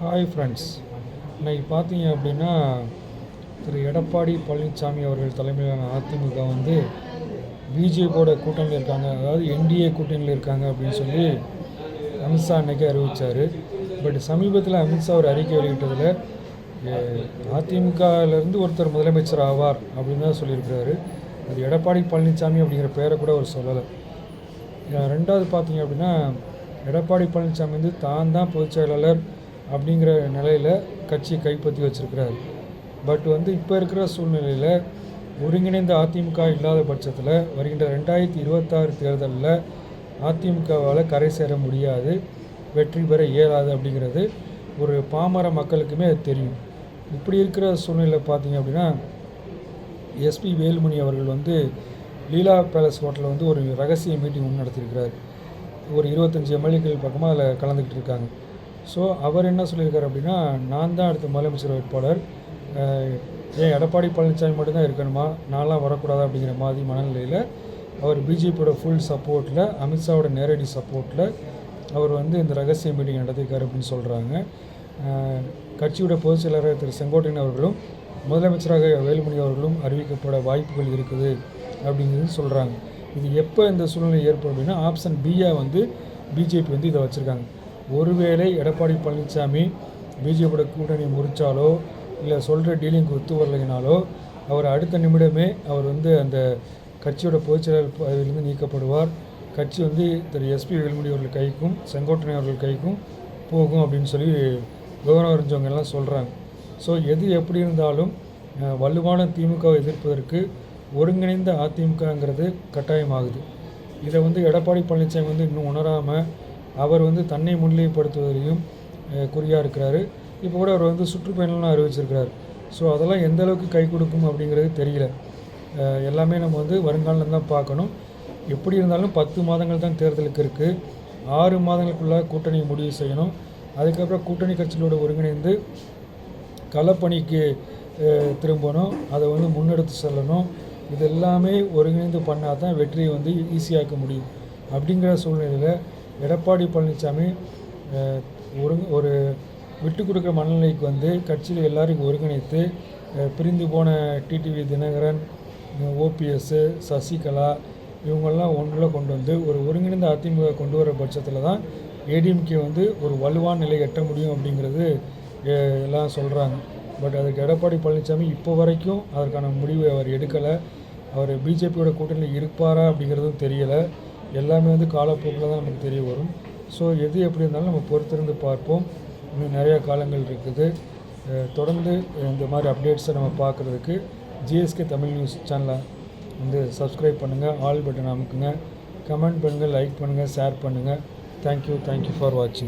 Hi friends இன்றைக்கி பார்த்தீங்க அப்படின்னா திரு எடப்பாடி பழனிசாமி அவர்கள் தலைமையிலான அதிமுக வந்து பிஜேபியோட கூட்டணியில் இருக்காங்க. அதாவது என்டிஏ கூட்டணியில் இருக்காங்க அப்படின்னு சொல்லி அமித்ஷா அன்னைக்கு அறிவித்தார் பட் சமீபத்தில் அமித்ஷா ஒரு அறிக்கை வெளியிட்டதில் அதிமுகலேருந்து ஒருத்தர் முதலமைச்சர் ஆவார் அப்படின்னு தான் சொல்லியிருக்கிறாரு. அது எடப்பாடி பழனிசாமி அப்படிங்கிற பேரை கூட அவர் சொல்லலை. ரெண்டாவது பார்த்தீங்க அப்படின்னா எடப்பாடி பழனிசாமி வந்து தான் தான் பொதுச் செயலாளர் அப்படிங்கிற நிலையில் கட்சியை கைப்பற்றி வச்சிருக்கிறார். பட் வந்து இப்போ இருக்கிற சூழ்நிலையில் ஒருங்கிணைந்த அதிமுக இல்லாத பட்சத்தில் வருகின்ற ரெண்டாயிரத்தி இருபத்தாறு தேர்தலில் அதிமுகவால் கரை சேர முடியாது வெற்றி பெற இயலாது அப்படிங்கிறது ஒரு பாமர மக்களுக்குமே அது தெரியும். இப்படி இருக்கிற சூழ்நிலை பார்த்தீங்க அப்படின்னா எஸ்பி வேலுமணி அவர்கள் வந்து லீலா பேலஸ் ஹோட்டலில் வந்து ஒரு ரகசிய மீட்டிங் ஒன்று நடத்தியிருக்கிறார் ஒரு இருபத்தஞ்சி எம்எல்ஏக்கள் பக்கமாக அதில் கலந்துக்கிட்டு இருக்காங்க. ஸோ அவர் என்ன சொல்லியிருக்கார் அப்படின்னா நான் தான் அடுத்த முதலமைச்சர் வேட்பாளர். ஏன் எடப்பாடி பழனிசாமி மட்டும்தான் இருக்கணுமா? நான்லாம் வரக்கூடாது அப்படிங்கிற மாதிரி மனநிலையில் அவர் பிஜேபியோட ஃபுல் சப்போர்ட்டில் அமித்ஷாவோட நேரடி சப்போர்ட்டில் அவர் வந்து இந்த ரகசிய மீட்டிங் நடத்திருக்காரு அப்படின்னு சொல்கிறாங்க கட்சியோட பொதுச் செயலாளர் திரு செங்கோட்டையன் அவர்களும் முதலமைச்சராக வேலுமணி அவர்களும் அறிவிக்கப்பட வாய்ப்புகள் இருக்குது அப்படிங்கிறது சொல்கிறாங்க இது எப்போ இந்த சூழ்நிலை ஏற்படும் அப்படின்னா ஆப்ஷன் பியை வந்து பிஜேபி வந்து இதை வச்சுருக்காங்க. ஒருவேளை எடப்பாடி பழனிசாமி பிஜேபியோட கூட்டணியை முறிச்சாலோ இல்லை சொல்கிற டீலிங் ஒத்து வரலைனாலோ அவர் அடுத்த நிமிடமே அவர் வந்து அந்த கட்சியோட பொதுச்செயலாளர் பதவியிலிருந்து நீக்கப்படுவார். கட்சி வந்து திரு எஸ்பி வேலுமணி அவர்கள் கைக்கும் செங்கோட்டனை அவர்கள் கைக்கும் போகும் அப்படின்னு சொல்லி விவரம் அறிஞ்சவங்க எல்லாம் சொல்கிறாங்க ஸோ எது எப்படி இருந்தாலும் வலுவான திமுகவை எதிர்ப்பதற்கு ஒருங்கிணைந்த அதிமுகங்கிறது கட்டாயமாகுது. இதை வந்து எடப்பாடி பழனிசாமி வந்து இன்னும் உணராமல் அவர் வந்து தன்னை முன்னிலைப்படுத்துவதையும் குறியாக இருக்கிறாரு. இப்போ கூட அவர் வந்து சுற்றுப்பயணம்லாம் அறிவிச்சிருக்கிறார். ஸோ அதெல்லாம் எந்த அளவுக்கு கை கொடுக்கும் அப்படிங்கிறது தெரியல. எல்லாமே நம்ம வந்து வருங்காலம் தான் பார்க்கணும். எப்படி இருந்தாலும் பத்து மாதங்கள் தான் தேர்தலுக்கு இருக்குது ஆறு மாதங்களுக்குள்ளே கூட்டணி முடிவு செய்யணும். அதுக்கப்புறம் கூட்டணி கட்சிகளோடு ஒருங்கிணைந்து களப்பணிக்கு திரும்பணும். அதை வந்து முன்னெடுத்து செல்லணும். இது எல்லாமே ஒருங்கிணைந்து பண்ணால் தான் வெற்றியை வந்து ஈஸியாக்க முடியும். அப்படிங்கிற சூழ்நிலையில் எடப்பாடி பழனிசாமி ஒரு ஒரு விட்டு கொடுக்குற மனநிலைக்கு வந்து கட்சியில் எல்லாரையும் ஒருங்கிணைத்து பிரிந்து போன டிடிவி தினகரன் ஓபிஎஸ்ஸு சசிகலா இவங்கெல்லாம் ஒன்றில் கொண்டு வந்து ஒரு ஒருங்கிணைந்த அதிமுக கொண்டு வர பட்சத்தில் தான் ஏடிஎம்கே வந்து ஒரு வலுவான நிலை எட்ட முடியும் அப்படிங்கிறது எல்லாம் சொல்கிறாங்க பட் அதுக்கு எடப்பாடி பழனிசாமி இப்போ வரைக்கும் அதற்கான முடிவை அவர் எடுக்கலை. அவர் பிஜேபியோட கூட்டணியில் இருப்பாரா அப்படிங்கிறதும் தெரியலை. எல்லாமே வந்து காலப்போக்கில் தான் நமக்கு தெரிய வரும். ஸோ எது எப்படி இருந்தாலும் நம்ம பொறுத்திருந்து பார்ப்போம். இன்னும் நிறையா காலங்கள் இருக்குது. தொடர்ந்து இந்த மாதிரி அப்டேட்ஸை நம்ம பார்க்குறதுக்கு ஜிஎஸ்கே தமிழ் நியூஸ் சேனலை வந்து சப்ஸ்கிரைப் பண்ணுங்கள் ஆல் பட்டன் அமுக்குங்க. கமெண்ட் பண்ணுங்கள் லைக் பண்ணுங்கள் ஷேர் பண்ணுங்கள் thank you thank you for வாட்சிங்